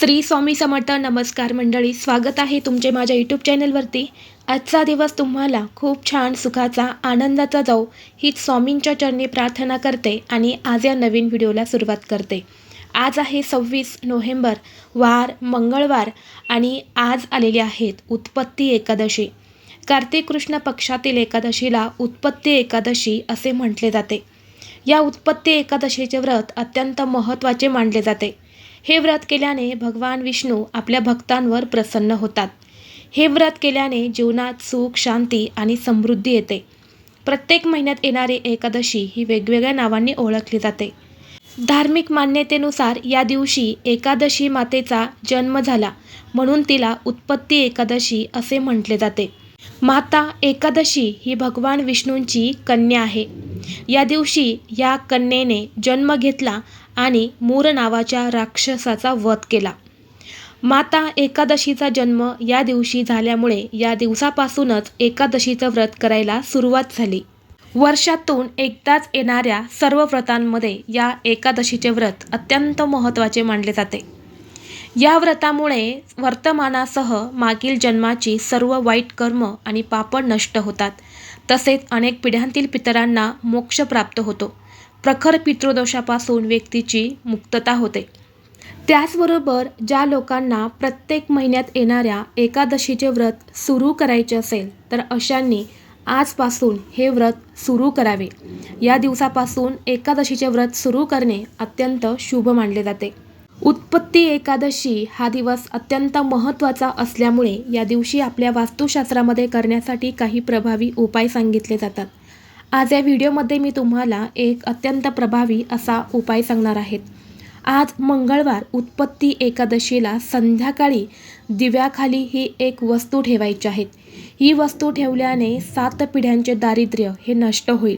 श्री स्वामी समर्थ नमस्कार मंडळी स्वागत आहे तुमचे माझ्या यूट्यूब चॅनलवरती आजचा दिवस तुम्हाला खूप छान सुखाचा आनंदाचा जाऊ हीच स्वामींच्या चरणी प्रार्थना करते आणि आज या नवीन व्हिडिओला सुरुवात करते. आज आहे सव्वीस नोव्हेंबर वार मंगळवार आणि आज आलेली आहेत उत्पत्ती एकादशी. कार्तिक कृष्ण पक्षातील एकादशीला उत्पत्ती एकादशी असे म्हटले जाते. या उत्पत्ती एकादशीचे व्रत अत्यंत महत्त्वाचे मानले जाते. हे व्रत केल्याने भगवान विष्णू आपल्या भक्तांवर प्रसन्न होतात. हे व्रत केल्याने जीवनात सुख शांती आणि समृद्धी येते. प्रत्येक महिन्यात येणारी एकादशी ही वेगवेगळ्या नावांनी ओळखली जाते. धार्मिक मान्यतेनुसार या दिवशी एकादशी मातेचा जन्म झाला म्हणून तिला उत्पत्ती एकादशी असे म्हटले जाते. माता एकादशी ही भगवान विष्णूंची कन्या आहे. या दिवशी या कन्येने जन्म घेतला आणि मूर नावाच्या राक्षसाचा वध केला. माता एकादशीचा जन्म या दिवशी झाल्यामुळे या दिवसापासूनच एकादशीचं व्रत करायला सुरुवात झाली. वर्षातून एकदाच येणाऱ्या सर्व व्रतांमध्ये या एकादशीचे व्रत अत्यंत महत्त्वाचे मानले जाते. या व्रतामुळे वर्तमानासह मागील जन्माची सर्व वाईट कर्म आणि पापड नष्ट होतात. तसेच अनेक पिढ्यांतील पितरांना मोक्ष प्राप्त होतो. प्रखर पितृदोषापासून व्यक्तीची मुक्तता होते. त्याचबरोबर ज्या लोकांना प्रत्येक महिन्यात येणाऱ्या एकादशीचे व्रत सुरू करायचे असेल तर अशांनी आजपासून हे व्रत सुरू करावे. या दिवसापासून एकादशीचे व्रत सुरू करणे अत्यंत शुभ मानले जाते. उत्पत्ती एकादशी हा दिवस अत्यंत महत्त्वाचा असल्यामुळे या दिवशी आपल्या वास्तुशास्त्रामध्ये करण्यासाठी काही प्रभावी उपाय सांगितले जातात. आज या व्हिडिओमध्ये मी तुम्हाला एक अत्यंत प्रभावी असा उपाय सांगणार आहेत आज मंगळवार उत्पत्ती एकादशीला संध्याकाळी दिव्याखाली ही एक वस्तू ठेवायची आहेत ही वस्तू ठेवल्याने सात पिढ्यांचे दारिद्र्य हे नष्ट होईल.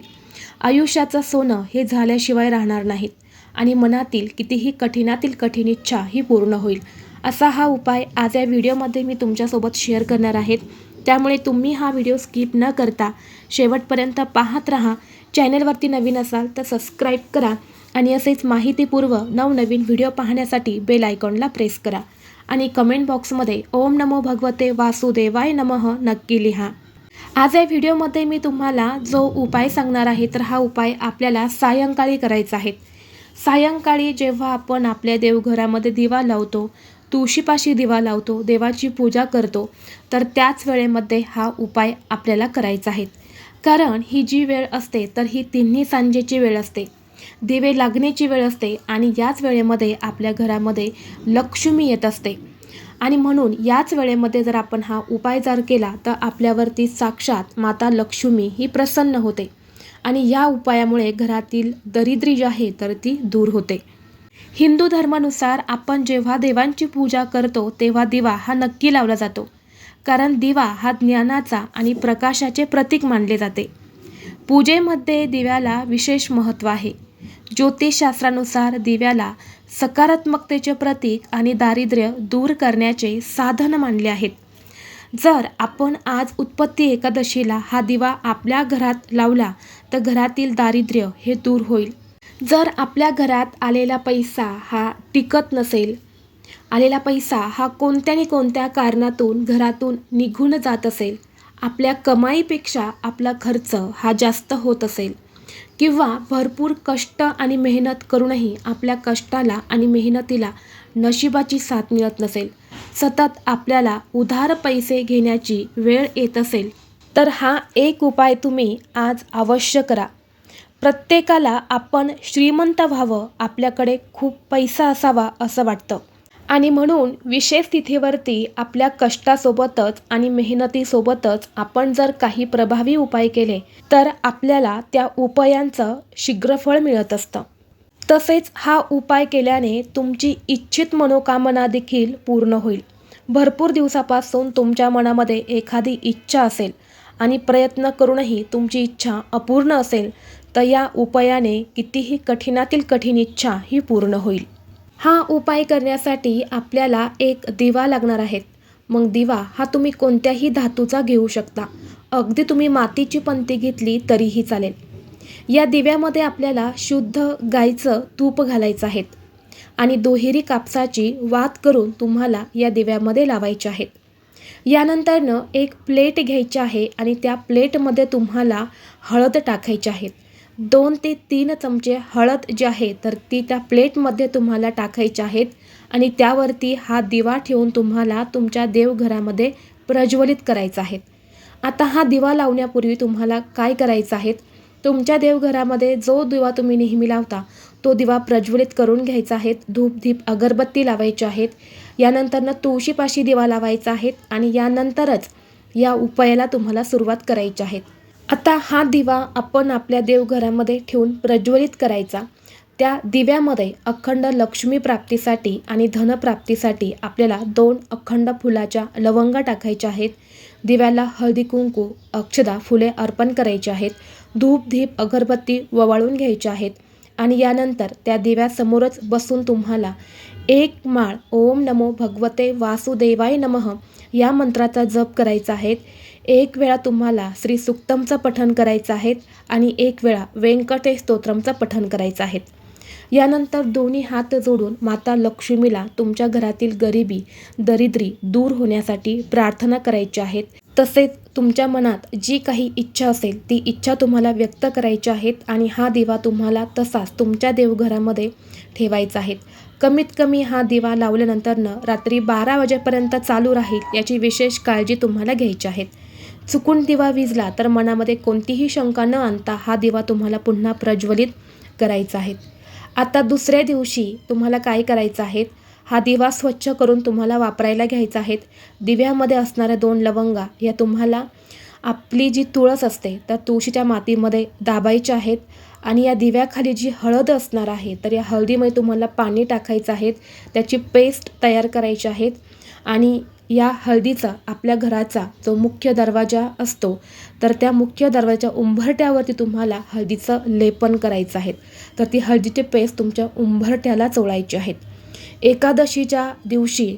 आयुष्याचं सोनं हे झाल्याशिवाय राहणार नाहीत आणि मनातील कितीही कठीणातील कठीण इच्छा ही पूर्ण होईल. असा हा उपाय आज या व्हिडिओमध्ये मी तुमच्यासोबत शेअर करणार आहेत त्यामुळे तुम्ही हा व्हिडिओ स्किप न करता शेवटपर्यंत पाहत राहा. चॅनलवरती नवीन असाल तर सबस्क्राईब करा आणि असेच माहितीपूर्व नवनवीन व्हिडिओ पाहण्यासाठी बेल आयकॉनला प्रेस करा. आणि कमेंट बॉक्समध्ये ओम नमो भगवते वासुदेवाय नमः नक्की लिहा. आज या व्हिडिओमध्ये मी तुम्हाला जो उपाय सांगणार आहे तर हा उपाय आपल्याला सायंकाळी करायचा आहे. सायंकाळी जेव्हा आपण आपल्या देवघरामध्ये दिवा लावतो तुळशीपाशी दिवा लावतो देवाची पूजा करतो तर त्याच वेळेमध्ये हा उपाय आपल्याला करायचा आहे. कारण ही जी वेळ असते तर ही तिन्ही सांजेची वेळ असते. दिवे लागण्याची वेळ असते आणि याच वेळेमध्ये आपल्या घरामध्ये लक्ष्मी येत असते. आणि म्हणून याच वेळेमध्ये जर आपण हा उपाय जर केला तर आपल्यावरती साक्षात माता लक्ष्मी ही प्रसन्न होते. आणि या उपायामुळे घरातील दरिद्री जी आहे तर ती दूर होते. हिंदू धर्मानुसार आपण जेव्हा देवांची पूजा करतो तेव्हा दिवा हा नक्की लावला जातो. कारण दिवा हा ज्ञानाचा आणि प्रकाशाचे प्रतीक मानले जाते. पूजेमध्ये दिव्याला विशेष महत्त्व आहे. ज्योतिषशास्त्रानुसार दिव्याला सकारात्मकतेचे प्रतीक आणि दारिद्र्य दूर करण्याचे साधन मानले आहेत. जर आपण आज उत्पत्ती एकादशीला हा दिवा आपल्या घरात लावला तर घरातील दारिद्र्य हे दूर होईल. जर आपल्या घरात आलेला पैसा हा टिकत नसेल आलेला पैसा हा कोणत्या न कोणत्या कारणातून घरातून निघून जात असेल आपल्या कमाईपेक्षा आपला खर्च हा जास्त होत असेल किंवा भरपूर कष्ट आणि मेहनत करूनही आपल्या कष्टाला आणि मेहनतीला नशिबाची साथ मिळत नसेल सतत आपल्याला उधार पैसे घेण्याची वेळ येत असेल तर हा एक उपाय तुम्ही आज अवश्य करा. प्रत्येकाला आपण श्रीमंत व्हावं आपल्याकडे खूप पैसा असावा असं वाटतं. आणि म्हणून विशेष तिथीवरती आपल्या कष्टासोबतच आणि मेहनतीसोबतच आपण जर काही प्रभावी उपाय केले तर आपल्याला त्या उपायांचं शीघ्रफळ मिळत असतं. तसेच हा उपाय केल्याने तुमची इच्छित मनोकामना देखील पूर्ण होईल. भरपूर दिवसापासून तुमच्या मनामध्ये एखादी इच्छा असेल आणि प्रयत्न करूनही तुमची इच्छा अपूर्ण असेल तर या उपायाने कितीही कठीणातील कठीण इच्छा ही पूर्ण होईल. हा उपाय करण्यासाठी आपल्याला एक दिवा लागणार आहेत. मग दिवा हा तुम्ही कोणत्याही धातूचा घेऊ शकता. अगदी तुम्ही मातीची पंती घेतली तरीही चालेल. या दिव्यामध्ये आपल्याला शुद्ध गाईचं तूप घालायचं आहे. आणि दुहेरी कापसाची वात करून तुम्हाला या दिव्यामध्ये लावायचे आहेत यानंतरनं एक प्लेट घ्यायची आहे आणि त्या प्लेटमध्ये तुम्हाला हळद टाकायची आहे. दोन ते तीन चमचे हळद जी आहे तर ती त्या प्लेटमध्ये तुम्हाला टाकायची आहेत आणि त्यावरती हा दिवा ठेवून तुम्हाला तुमच्या देवघरामध्ये प्रज्वलित करायचा आहे. आता हा दिवा लावण्यापूर्वी तुम्हाला काय करायचं आहे? तुमच्या देवघरामध्ये जो दिवा तुम्ही नेहमी लावता तो दिवा प्रज्वलित करून घ्यायचा आहे. धूप धीप अगरबत्ती लावायची आहेत. यानंतरनं तुळशीपाशी दिवा लावायचा आहे आणि यानंतरच या उपायाला तुम्हाला सुरुवात करायची आहे. आता हा दिवा आपण आपल्या देवघरामध्ये ठेवून प्रज्वलित करायचा. त्या दिव्यामध्ये अखंड लक्ष्मी प्राप्तीसाठी आणि धनप्राप्तीसाठी आपल्याला दोन अखंड फुलाच्या लवंगा टाकायच्या आहेत. दिव्याला हळदी कुंकू अक्षदा फुले अर्पण करायची आहेत. धूप धीप अगरबत्ती ववाळून घ्यायचे आहेत. आणि यानंतर त्या दिव्यासमोरच बसून तुम्हाला एक माळ ओम नमो भगवते वासुदेवाय नमः. या मंत्राचा जप करायचा आहे. एक वेळा तुम्हाला श्री सुक्तमचं पठण करायचं आहे आणि एक वेळा व्यंकटेश स्तोत्रमचं पठण करायचं आहे. यानंतर दोन्ही हात जोडून माता लक्ष्मीला तुमच्या घरातील गरिबी दरिद्री दूर होण्यासाठी प्रार्थना करायची आहेत तसेच तुमच्या मनात जी काही इच्छा असेल ती इच्छा तुम्हाला व्यक्त करायची आहेत आणि हा दिवा तुम्हाला तसाच तुमच्या देवघरामध्ये ठेवायचा आहे. कमीत कमी हा दिवा लावल्यानंतरनं रात्री बारा वाजेपर्यंत चालू राहील याची विशेष काळजी तुम्हाला घ्यायची आहे. चुकून दिवा विजला तर मनामध्ये कोणतीही शंका न आणता हा दिवा तुम्हाला पुन्हा प्रज्वलित करायचा आहे. आता दुसऱ्या दिवशी तुम्हाला काय करायचं आहे? हा दिवा स्वच्छ करून तुम्हाला वापरायला घ्यायचा आहे. दिव्यामध्ये असणाऱ्या दोन लवंगा या तुम्हाला आपली जी तुळस असते त्या तुळशीच्या मातीमध्ये दाबायच्या आहेत आणि या दिव्याखाली जी हळद असणार आहे तर या हळदीमध्ये तुम्हाला पाणी टाकायचं आहे त्याची पेस्ट तयार करायची आहेत आणि या हळदीचा आपल्या घराचा जो मुख्य दरवाजा असतो तर त्या मुख्य दरवाजाच्या उंबरट्यावरती तुम्हाला हळदीचं लेपन करायचं आहे. तर ती हळदीची पेस्ट तुमच्या उंबरट्याला चोळायची आहेत एकादशीच्या दिवशी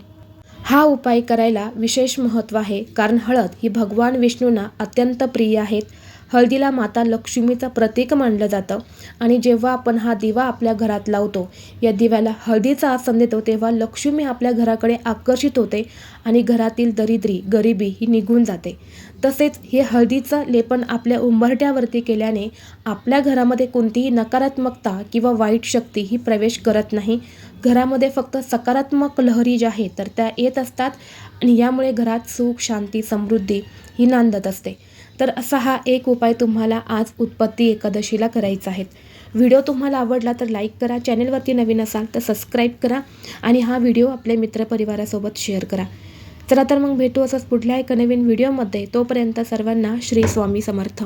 हा उपाय करायला विशेष महत्त्व आहे. कारण हळद ही भगवान विष्णूंना अत्यंत प्रिय आहेत. हळदीला माता लक्ष्मीचं प्रतीक मानलं जातं. आणि जेव्हा आपण हा दिवा आपल्या घरात लावतो या दिव्याला हळदीचा आसन देतो तेव्हा लक्ष्मी आपल्या घराकडे आकर्षित होते आणि घरातील दरिद्री गरिबी ही निघून जाते. तसेच हे हळदीचं लेपन आपल्या उंबरट्यावरती केल्याने आपल्या घरामध्ये कोणतीही नकारात्मकता किंवा वाईट शक्ती ही प्रवेश करत नाही. घरामध्ये फक्त सकारात्मक लहरी ज्या आहेत तर त्या येत असतात आणि यामुळे घरात सुख शांती समृद्धी ही नांदत असते. तर असा हा एक उपाय तुम्हाला आज उत्पत्ती एकादशीला करायचा आहे. व्हिडिओ तुम्हाला आवडला तर लाईक करा चॅनेलवरती नवीन असाल तर सबस्क्राईब करा आणि हा व्हिडिओ आपल्या मित्रपरिवारासोबत शेअर करा. चला तर मग भेटू असंच पुढल्या एका नवीन व्हिडिओमध्ये. तोपर्यंत सर्वांना श्री स्वामी समर्थ.